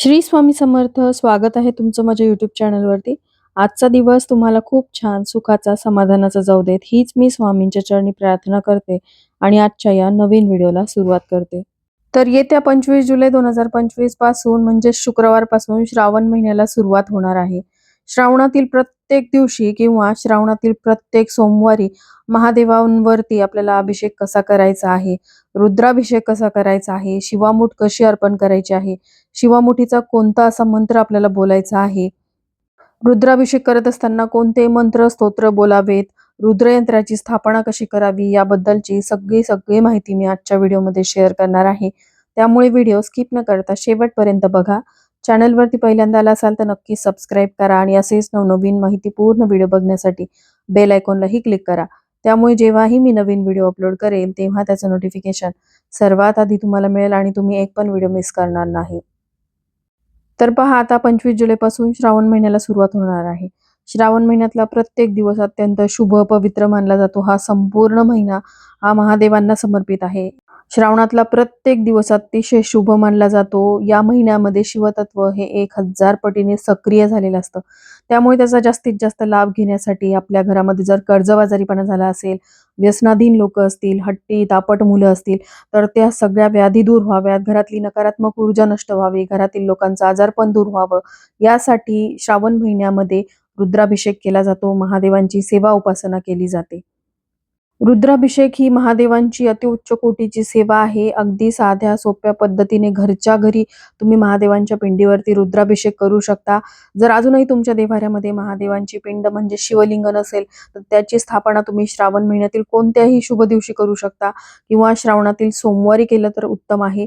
श्री स्वामी समर्थ स्वागत आहे तुमचं माझ्या युट्यूब चॅनलवरती आजचा दिवस तुम्हाला खूप छान सुखाचा समाधानाचा जाऊ देत. हीच मी स्वामींच्या चरणी प्रार्थना करते आणि आजच्या या नवीन व्हिडिओला सुरुवात करते. तर येत्या पंचवीस जुलै दोन हजार पंचवीसपासून म्हणजे शुक्रवारपासून श्रावण महिन्याला सुरुवात होणार आहे. श्रावणातील प्रत्येक दिवशी किंवा श्रावणातील प्रत्येक सोमवारी महादेवांवरती आपल्याला अभिषेक कसा करायचा आहे? रुद्राभिषेक कसा करायचा आहे? शिवामुठ कशी अर्पण करायची आहे? शिवामुठीचा कोणता असा मंत्र आपल्याला बोलायचा आहे? रुद्राभिषेक करत असताना कोणते मंत्र स्तोत्र बोलावेत? रुद्रयंत्राची स्थापना कशी करावी? याबद्दलची सगळी सगळी माहिती मी आजच्या व्हिडिओमध्ये शेअर करणार आहे. त्यामुळे व्हिडिओ स्किप न करता शेवटपर्यंत बघा. चॅनलवरती पहिल्यांदा आला असाल तर नक्की सबस्क्राईब करा आणि असेच नवनवीन माहितीपूर्ण व्हिडिओ बघण्यासाठी बेल आयकॉनलाही क्लिक करा. त्यामुळे जेव्हाही मी नवीन व्हिडिओ अपलोड करेल तेव्हा त्याचं नोटिफिकेशन सर्वात आधी तुम्हाला मिळेल आणि तुम्ही एक पण व्हिडिओ मिस करणार नाही. तर पहा आता पंचवीस जुलैपासून श्रावण महिन्याला सुरुवात होणार आहे. श्रावण महिन्यातला प्रत्येक दिवस अत्यंत शुभ पवित्र मानला जातो. हा संपूर्ण महिना हा महादेवांना समर्पित आहे. श्रावणातला प्रत्येक दिवस अतिशय शुभ मानला जातो. या महिन्यामध्ये शिवतत्व हे एक हजार पटीने सक्रिय झालेलं असतं. त्यामुळे त्याचा जास्तीत जास्त लाभ घेण्यासाठी आपल्या घरामध्ये जर कर्जबाजारीपणा झाला असेल व्यसनाधीन लोक असतील हट्टी तापट मुलं असतील तर त्या सगळ्या व्याधी दूर व्हाव्यात. घरातली नकारात्मक ऊर्जा नष्ट व्हावी. घरातील लोकांचं आजारपण दूर व्हावं. यासाठी श्रावण महिन्यामध्ये रुद्राभिषेक केला जातो. महादेवांची सेवा उपासना केली जाते. रुद्राभिषेक ही महादेवांची अतिउच्च कोटीची सेवा आहे. अगदी साध्या सोप्या पद्धतीने घरच्या घरी तुम्ही महादेवांच्या पिंडीवरती रुद्राभिषेक करू शकता. जर अजूनही तुमच्या देवाऱ्यामध्ये महादेवांची पिंड म्हणजे शिवलिंग नसेल तर त्याची स्थापना तुम्ही श्रावण महिन्यातील कोणत्याही शुभ दिवशी करू शकता. किंवा श्रावणातील सोमवारी केलं तर उत्तम आहे.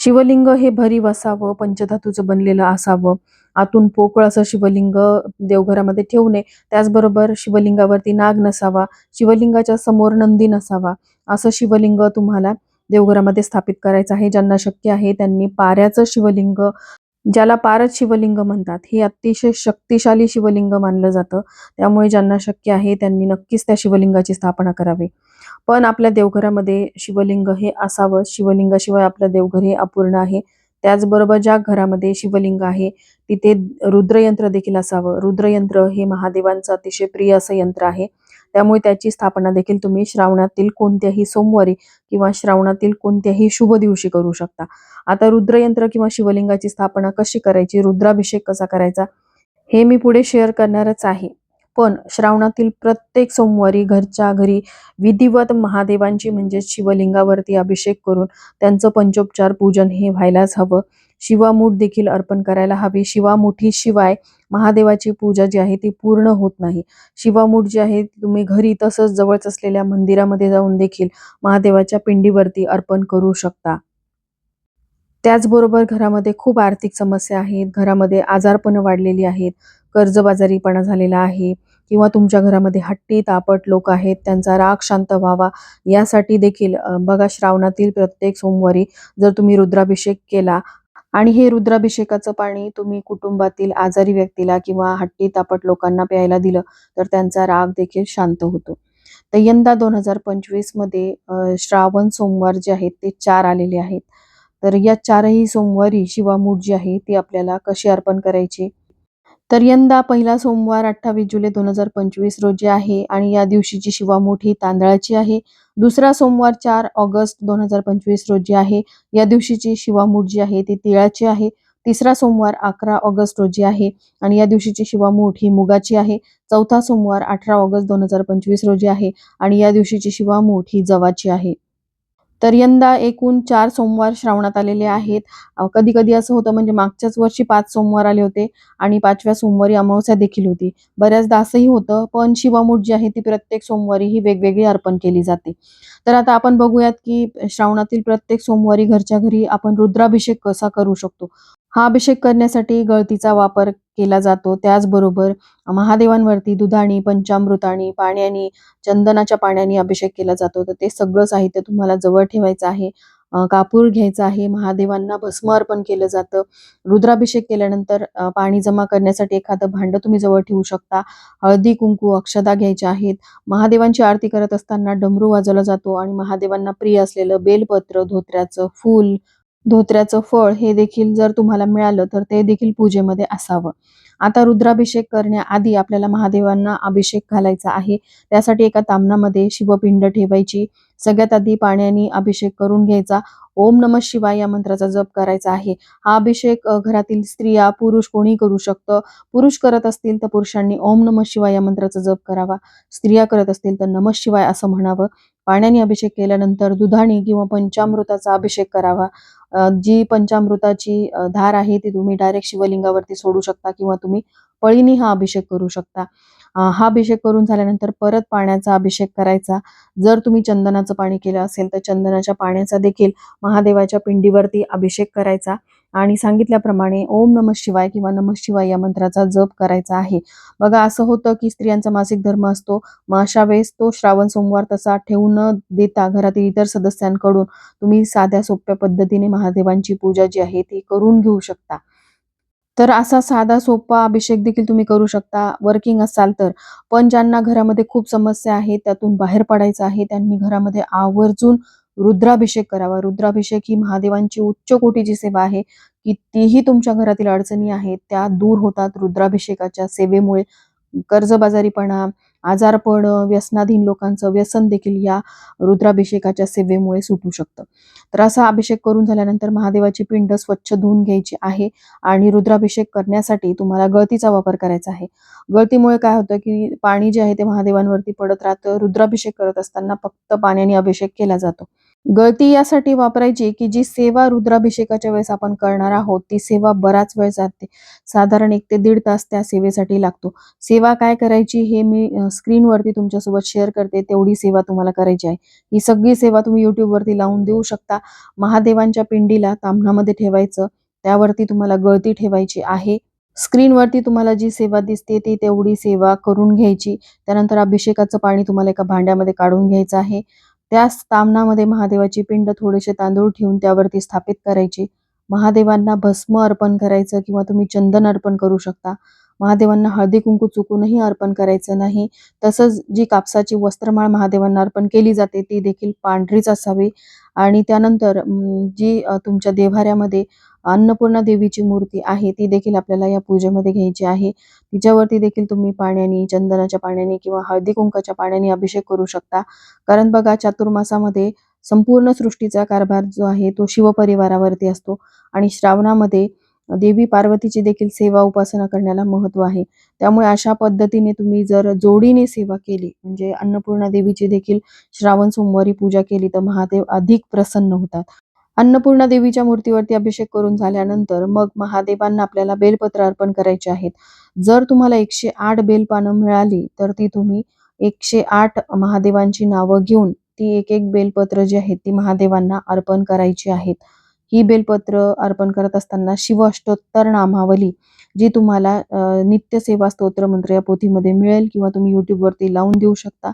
शिवलिंग हे भरीव असावं पंचधातूचं बनलेलं असावं. आतून पोकळ असं शिवलिंग देवघरामध्ये ठेवणे त्याचबरोबर शिवलिंगावरती नाग नसावा शिवलिंगाच्या समोर नंदी नसावा असं शिवलिंग तुम्हाला देवघरामध्ये स्थापित करायचं आहे. ज्यांना शक्य आहे त्यांनी पाऱ्याचं शिवलिंग ज्याला पारच शिवलिंग म्हणतात हे अतिशय शक्तिशाली शिवलिंग मानलं जातं. त्यामुळे ज्यांना शक्य आहे त्यांनी नक्कीच त्या शिवलिंगाची स्थापना करावी. पण आपल्या देवघरामध्ये शिवलिंग हे असावं. शिवलिंगाशिवाय आपलं देवघर हे अपूर्ण आहे. त्याचबरोबर ज्या घरामध्ये शिवलिंग आहे तिथे रुद्रयंत्र देखील असावं. रुद्रयंत्र हे महादेवांचं अतिशय प्रिय असं यंत्र आहे. त्यामुळे त्याची स्थापना देखील तुम्ही श्रावणातील कोणत्याही सोमवारी किंवा श्रावणातील कोणत्याही शुभ दिवशी करू शकता. आता रुद्रयंत्र किंवा शिवलिंगाची स्थापना कशी करायची? रुद्राभिषेक कसा करायचा? हे मी पुढे शेअर करणारच आहे. पण श्रावणातील प्रत्येक सोमवारी घरच्या घरी विधिवत महादेवांची म्हणजे शिवलिंगावरती अभिषेक करून त्यांचं पंचोपचार पूजन हे व्हायलाच हवं. शिवामूठ देखील अर्पण करायला हवी. शिवामुठी शिवाय महादेवाची पूजा जी आहे ती पूर्ण होत नाही. शिवामूठ जी आहे तुम्ही घरी तसंच जवळच असलेल्या मंदिरामध्ये जाऊन देखील महादेवाच्या पिंडीवरती अर्पण करू शकता. त्याचबरोबर घरामध्ये खूप आर्थिक समस्या आहेत. घरामध्ये आजारपणं वाढलेली आहेत. कर्जबाजारीपणा झालेला आहे किंवा तुमच्या घरामध्ये हट्टी तापट लोक आहेत त्यांचा राग शांत व्हावा यासाठी देखील बघा श्रावणातील प्रत्येक सोमवारी जर तुम्ही रुद्राभिषेक केला आणि हे रुद्राभिषेकाचं पाणी तुम्ही कुटुंबातील आजारी व्यक्तीला किंवा हट्टी तापट लोकांना प्यायला दिलं तर त्यांचा राग देखील शांत होतो. तर यंदा दोन हजार पंचवीसमध्ये श्रावण सोमवार जे आहेत ते चार आलेले आहेत. तर या चारही सोमवारी शिवामूठ जी आहे ती आपल्याला कशी अर्पण करायची? तर यंदा पहिला सोमवार अठ्ठावीस जुलै दोन हजार पंचवीस रोजी आहे आणि या दिवशीची शिवामूठ ही तांदळाची आहे. दुसरा सोमवार चार ऑगस्ट दोन हजार पंचवीस रोजी आहे. या दिवशीची शिवामूठ जी आहे ती तिळाची आहे. तिसरा सोमवार अकरा ऑगस्ट रोजी आहे आणि या दिवशीची शिवामूठ ही मुगाची आहे. चौथा सोमवार अठरा ऑगस्ट दोन हजार पंचवीस रोजी आहे आणि या दिवशीची शिवामूठ ही जवाची आहे. तर यंदा एकूण चार सोमवार श्रावणात आलेले आहेत. कधी कधी असं होतं म्हणजे मागच्याच वर्षी पाच सोमवार आले होते आणि पाचव्या सोमवारी अमावस्या देखील होती. बऱ्याचदा असंही होतं पण शिवामूठ जी आहे ती प्रत्येक सोमवारी ही वेगवेगळी अर्पण केली जाते. तर आता आपण बघूयात की श्रावणातील प्रत्येक सोमवारी घरच्या घरी आपण रुद्राभिषेक कसा करू शकतो? हा अभिषेक करण्यासाठी गळतीचा वापर केला जातो. त्याचबरोबर महादेवांवरती दुधाणी पंचामृतानी पाण्याने चंदनाच्या पाण्याने अभिषेक केला जातो. तर ते सगळं साहित्य तुम्हाला जवळ ठेवायचं आहे. कापूर घ्यायचा आहे. महादेवांना भस्म अर्पण केलं जातं. रुद्राभिषेक केल्यानंतर पाणी जमा करण्यासाठी एखादं भांडं तुम्ही जवळ ठेवू शकता. हळदी कुंकू अक्षदा घ्यायच्या आहेत. महादेवांची आरती करत असताना डमरू वाजवला जातो आणि महादेवांना प्रिय असलेलं बेलपत्र धोत्र्याचं फूल धोत्र्याचं फळ हे देखील जर तुम्हाला मिळालं तर ते देखील पूजेमध्ये असावं. आता रुद्राभिषेक करण्याआधी आपल्याला महादेवांना अभिषेक घालायचा आहे. त्यासाठी एका तामनामध्ये शिवपिंड ठेवायची. सगळ्यात आधी पाण्याने अभिषेक करून घ्यायचा. ओम नम शिवाय या मंत्राचा जप करायचा आहे. हा अभिषेक घरातील स्त्रिया पुरुष कोणी करू शकतं. पुरुष करत असतील तर पुरुषांनी ओम नम शिवाय या मंत्राचा जप करावा. स्त्रिया करत असतील तर नम शिवाय असं म्हणावं. पाण्याने अभिषेक केल्यानंतर दुधाने किंवा पंचामृताचा अभिषेक करावा. जी पंचामृताची धार आहे ती तुम्ही डायरेक्ट शिवलिंगावरती सोडू शकता किंवा तुम्ही पळीने हा अभिषेक करू शकता. हा अभिषेक करून झाल्यानंतर परत पाण्याचा अभिषेक करायचा. जर तुम्ही चंदनाचं पाणी केलं असेल तर चंदनाच्या पाण्याचा देखील महादेवाच्या पिंडीवरती अभिषेक करायचा. आणि सांगितल्याप्रमाणे ओम नम शिवाय किंवा नम शिवाय या मंत्राचा जप करायचा आहे. बघा असं होतं की स्त्रियांचा मासिक धर्म असतो. मग अशा वेळेस तो श्रावण सोमवार तसा ठेवू न देता घरातील इतर सदस्यांकडून तुम्ही साध्या सोप्या पद्धतीने महादेवांची पूजा जी आहे ती करून घेऊ शकता. तर असा साधा सोपा अभिषेक देखील तुम्ही करू शकता. वर्किंग असाल तर. पण ज्यांना घरामध्ये खूप समस्या आहेत त्यातून बाहेर पडायचं आहे त्यांनी घरामध्ये आवर्जून रुद्राभिषेक करावा. रुद्राभिषेक ही महादेवांची उच्च कोटीची सेवा आहे. कितीही तुमच्या घरातील अडचणी आहेत त्या दूर होतात रुद्राभिषेकाच्या सेवेमुळे. कर्जबाजारीपणा आजारपण व्यसनाधीन लोकांचं व्यसन देखील या रुद्राभिषेकाच्या सेवेमुळे सुटू शकतं. तर असा अभिषेक करून झाल्यानंतर महादेवाची पिंड स्वच्छ धुवून घ्यायची आहे आणि रुद्राभिषेक करण्यासाठी तुम्हाला गळतीचा वापर करायचा आहे. गळतीमुळे काय होतं की पाणी जे आहे ते महादेवांवरती पडत राहतं. रुद्राभिषेक करत असताना फक्त पाण्याने अभिषेक केला जातो. गळती यासाठी वापरायची की जी सेवा रुद्राभिषेकाच्या वेळेस आपण करणार आहोत ती सेवा बराच वेळ जाते. साधारण एक ते दीड तास त्या सेवेसाठी लागतो. सेवा काय करायची हे मी स्क्रीनवरती तुमच्यासोबत शेअर करते. तेवढी सेवा तुम्हाला करायची आहे. ही सगळी सेवा तुम्ही युट्यूबवरती लावून देऊ शकता. महादेवांच्या पिंडीला तांबणामध्ये ठेवायचं. त्यावरती तुम्हाला गळती ठेवायची आहे. स्क्रीनवरती तुम्हाला जी सेवा दिसते ती तेवढी सेवा करून घ्यायची. त्यानंतर अभिषेकाचं पाणी तुम्हाला एका भांड्यामध्ये काढून घ्यायचं आहे. त्याच तामणामध्ये महादेवाची पिंड थोडेसे तांदूळ ठेवून त्यावरती स्थापित करायची. महादेवांना भस्म अर्पण करायचं किंवा तुम्ही चंदन अर्पण करू शकता. महादेवांना हळदी कुंकू चुकूनही अर्पण करायचं नाही. तसंच जी कापसाची वस्त्रमाळ महादेवांना अर्पण केली जाते ती देखील पांढरीच असावी. आणि त्यानंतर जी तुमच्या देव्हाऱ्यामध्ये अन्नपूर्णा देवीची मूर्ती आहे ती देखील आपल्याला या पूजेमध्ये घ्यायची आहे. तिच्यावरती देखील तुम्ही पाण्याने चंदनाच्या पाण्याने किंवा हळदी कुंकाच्या पाण्याने अभिषेक करू शकता. कारण बघा चातुर्मासामध्ये संपूर्ण सृष्टीचा कारभार जो आहे तो शिवपरिवारावरती असतो आणि श्रावणामध्ये देवी पार्वतीची देखील सेवा उपासना करण्याला महत्त्व आहे. त्यामुळे अशा पद्धतीने तुम्ही जर जोडीने सेवा केली म्हणजे अन्नपूर्णा देवीची देखील श्रावण सोमवारी पूजा केली तर महादेव अधिक प्रसन्न होतात. अन्नपूर्णा देवीच्या मूर्तीवरती अभिषेक करून झाल्यानंतर मग महादेवांना आपल्याला बेलपत्र अर्पण करायचे आहेत. जर तुम्हाला एकशे आठ बेलपानं मिळाली तर ती तुम्ही एकशे आठ महादेवांची नावं घेऊन ती एक एक बेलपत्र जी आहेत ती महादेवांना अर्पण करायची आहेत. ही बेलपत्र अर्पण करत असताना शिव अष्टोत्तर नामावली जी तुम्हाला नित्य नित्यसेवा स्तोत्र मंत्र या पोथीमध्ये मिळेल किंवा तुम्ही युट्यूबवरती लावून देऊ शकता.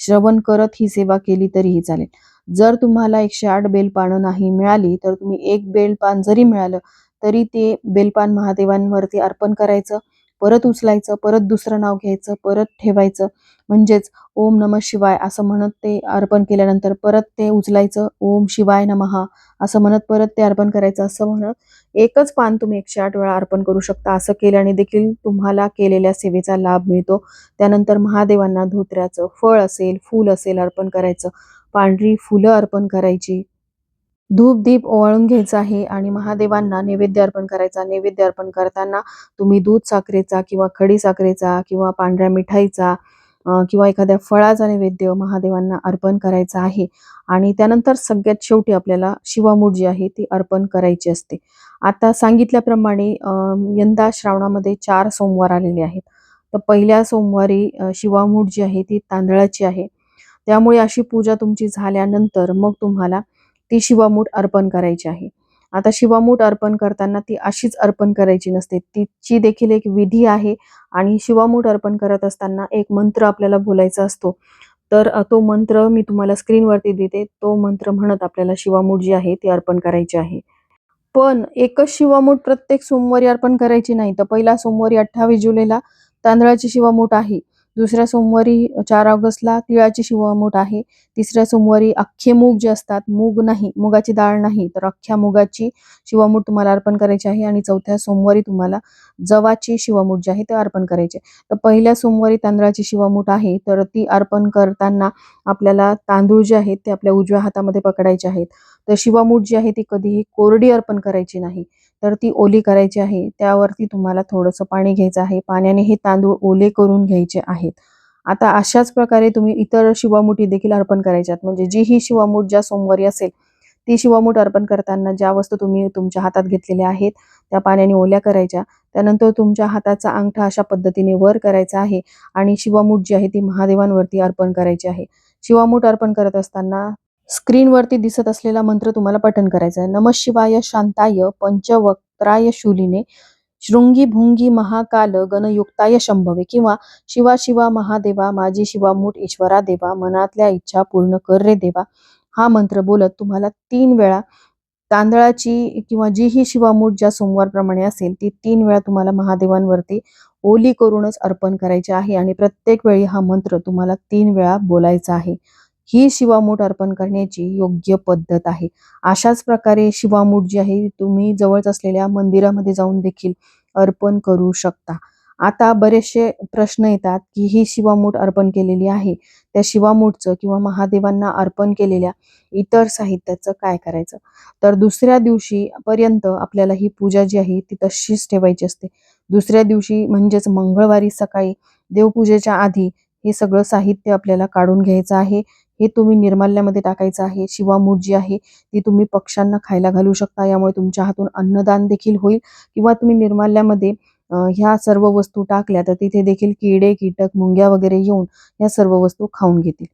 श्रवण करत ही सेवा केली तरीही चालेल. जर तुम्हाला एकशे आठ बेलपानं नाही मिळाली तर तुम्ही एक बेलपान जरी मिळालं तरी ते बेलपान महादेवांवरती अर्पण करायचं परत उचलायचं परत दुसरं नाव घ्यायचं परत ठेवायचं. म्हणजेच ओम नम शिवाय असं म्हणत ते अर्पण केल्यानंतर परत ते उचलायचं ओम शिवाय नमहा असं म्हणत परत ते अर्पण करायचं असं म्हणत एकच पान तुम्ही एकशे आठ वेळा अर्पण करू शकता असं केल्याने देखील तुम्हाला केलेल्या सेवेचा लाभ मिळतो. त्यानंतर महादेवांना धोत्र्याचं फळ असेल फूल असेल अर्पण करायचं. पांढरी फुलं अर्पण करायची. धूप दीप ओवाळून घ्यायचा आहे आणि महादेवांना नैवेद्य अर्पण करायचा. नैवेद्य अर्पण करताना तुम्ही दूध साखरेचा किंवा खडी साखरेचा किंवा पांढऱ्या मिठाईचा किंवा एखाद्या फळाचा नैवेद्य महादेवांना अर्पण करायचा आहे. आणि त्यानंतर सगळ्यात शेवटी आपल्याला शिवामूठ जी आहे ती अर्पण करायची असते. आता सांगितल्याप्रमाणे यंदा श्रावणामध्ये चार सोमवार आलेले आहेत. तर पहिल्या सोमवारी शिवामूठ जी आहे ती तांदळाची आहे. त्यामुळे अशी पूजा तुमची झाल्यानंतर मग तुम्हाला ती शिवामूठ अर्पण करायची आहे. आता शिवामूठ अर्पण करताना ती अशीच अर्पण करायची नसते. तिची देखील एक विधी आहे आणि शिवामूठ अर्पण करत असताना एक मंत्र आपल्याला बोलायचा असतो. तर तो मंत्र मी तुम्हाला स्क्रीनवरती देते. तो मंत्र म्हणत आपल्याला शिवामूठ जी आहे ती अर्पण करायची आहे. पण एकच शिवामूठ प्रत्येक सोमवारी अर्पण करायची नाही. तर पहिला सोमवारी अठ्ठावीस जुलैला तांदळाची शिवामूठ आहे. दुसऱ्या सोमवारी चार ऑगस्टला तिळाची शिवमूठ आहे. तिसऱ्या सोमवारी अख्खे मूग जे असतात मूग नाही मुगाची डाळ नाही तर अख्ख्या मुगाची शिवमूठ तुम्हाला अर्पण करायची आहे आणि चौथ्या सोमवारी तुम्हाला जवाची शिवमूठ जी आहे ते अर्पण करायची तर पहिल्या सोमवारी तांदळाची शिवमूठ आहे तर ती अर्पण करताना आपल्याला तांदूळ जे आहेत ते आपल्या उजव्या हातामध्ये पकडायचे आहेत. तर शिवामूठ जी आहे ती कधीही कोरडी अर्पण करायची नाही. तर ती ओली करायची आहे. त्यावरती तुम्हाला थोडंसं पाणी घ्यायचं आहे. पाण्याने हे तांदूळ ओले करून घ्यायचे आहेत. आता अशाच प्रकारे तुम्ही इतर शिवामुठी देखील अर्पण करायच्यात. म्हणजे जी ही शिवामूठ ज्या सोमवारी असेल ती शिवामूठ अर्पण करताना ज्या वस्तू तुम्ही तुमच्या हातात घेतलेल्या आहेत त्या पाण्याने ओल्या करायच्या. त्यानंतर तुमच्या हाताचा अंगठा अशा पद्धतीने वर करायचा आहे आणि शिवामूठ जी आहे ती महादेवांवरती अर्पण करायची आहे. शिवामूठ अर्पण करत असताना स्क्रीनवरती दिसत असलेला मंत्र तुम्हाला पठन करायचा आहे. नम शिवाय शांताय पंचवक्त्राय शूलिने शृंगी भुंगी महाकाल गणयुक्ताय शंभवे किंवा शिवा शिवा महादेवा माझी शिवा मूठ ईश्वरा देवा मनातल्या इच्छा पूर्ण कर रे देवा. हा मंत्र बोलत तुम्हाला तीन वेळा तांदळाची किंवा जी ही शिवामूठ ज्या सोमवारप्रमाणे असेल ती तीन वेळा तुम्हाला महादेवांवरती ओली करूनच अर्पण करायची आहे आणि प्रत्येक वेळी हा मंत्र तुम्हाला तीन वेळा बोलायचा आहे. ही शिवामूठ अर्पण करण्याची योग्य पद्धत आहे. अशाच प्रकारे शिवामूठ जी आहे तुम्ही जवळच असलेल्या मंदिरामध्ये जाऊन देखील अर्पण करू शकता. आता बरेचसे प्रश्न येतात की ही शिवामूठ अर्पण केलेली आहे. त्या शिवामूठचं किंवा महादेवांना अर्पण केलेल्या इतर साहित्याचं काय करायचं? तर दुसऱ्या दिवशी पर्यंत आपल्याला ही पूजा जी आहे ती तशीच ठेवायची असते. दुसऱ्या दिवशी म्हणजेच मंगळवारी सकाळी देवपूजेच्या आधी हे सगळं साहित्य आपल्याला काढून घ्यायचं आहे. हे तुम्ही निर्माल्यामध्ये टाकायचं आहे शिवामूठ जी आहे ती तुम्ही पक्ष्यांना खायला घालू शकता यामुळे तुमच्या हातून अन्नदान देखील होईल. किंवा तुम्ही निर्माल्यामध्ये ह्या सर्व वस्तू टाकल्या तर तिथे देखील किडे कीटक मुंग्या वगैरे येऊन या सर्व वस्तू खाऊन घेतील.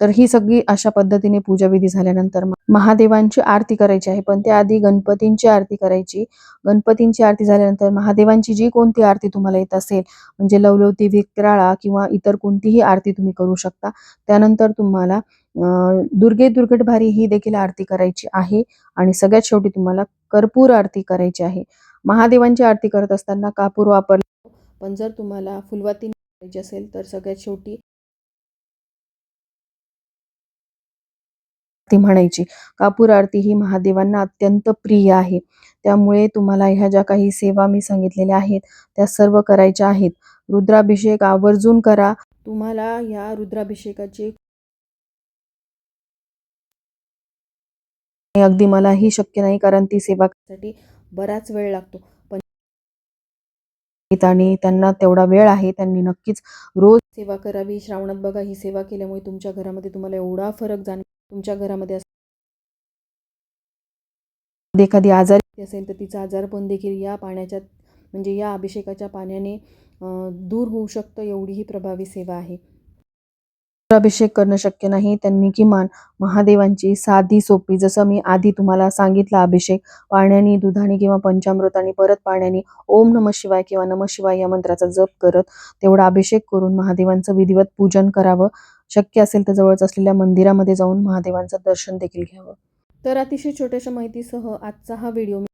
तर ही सगळी अशा पद्धतीने पूजाविधी झाल्यानंतर महादेवांची आरती करायची आहे. पण त्याआधी गणपतींची आरती करायची. गणपतींची आरती झाल्यानंतर महादेवांची जी कोणती आरती तुम्हाला येत असेल म्हणजे लवलवती विक्राळा किंवा इतर कोणतीही आरती तुम्ही करू शकता त्यानंतर तुम्हाला दुर्गे दुर्गट भारी ही देखील आरती करायची आहे आणि सगळ्यात शेवटी तुम्हाला कर्पूर आरती करायची आहे. महादेवांची आरती करत असताना कापूर वापरला पण जर तुम्हाला फुलवाती करायची असेल तर सगळ्यात शेवटी ती म्हणायची. कापूर आरती ही महादेवांना अत्यंत प्रिय आहे. त्यामुळे तुम्हाला ह्या ज्या काही सेवा मी सांगितलेल्या आहेत त्या सर्व करायच्या आहेत. रुद्राभिषेक आवर्जून करा. तुम्हाला या रुद्राभिषेकाची अगदी मलाही शक्य नाही कारण ती सेवा करण्यासाठी बराच वेळ लागतो. आणि त्यांना तेवढा वेळ आहे त्यांनी नक्कीच रोज सेवा करावी. श्रावणात बघा ही सेवा केल्यामुळे तुमच्या घरामध्ये तुम्हाला एवढा फरक जाण तुमच्या घरामध्ये एखादी आजारी असेल तर तिचा आजार पण देखील या पाण्याच्या म्हणजे या अभिषेकाच्या पाण्याने दूर होऊ शकतं एवढी ही प्रभावी सेवा आहे. अभिषेक करणं शक्य नाही. त्यांनी किमान महादेवांची साधी सोपी जसं मी आधी तुम्हाला सांगितलं अभिषेक पाण्याने दुधाने किंवा पंचामृताने परत पाण्याने ओम नम शिवाय किंवा नम शिवाय या मंत्राचा जप करत तेवढा अभिषेक करून महादेवांचं विधिवत पूजन करावं. शक्य असेल तर जवळच असलेल्या मंदिरामध्ये जाऊन महादेवांचं दर्शन देखील घ्यावं. तर अतिशय छोट्याशा माहितीसह आजचा हा व्हिडिओ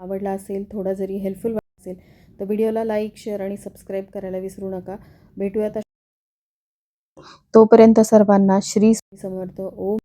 आवडला असेल थोडा जरी हेल्पफुल असेल तर व्हिडिओला लाईक शेअर आणि सबस्क्राईब करायला विसरू नका. भेटूयात तोपर्यंत सर्वांना श्री समर्थ. ओम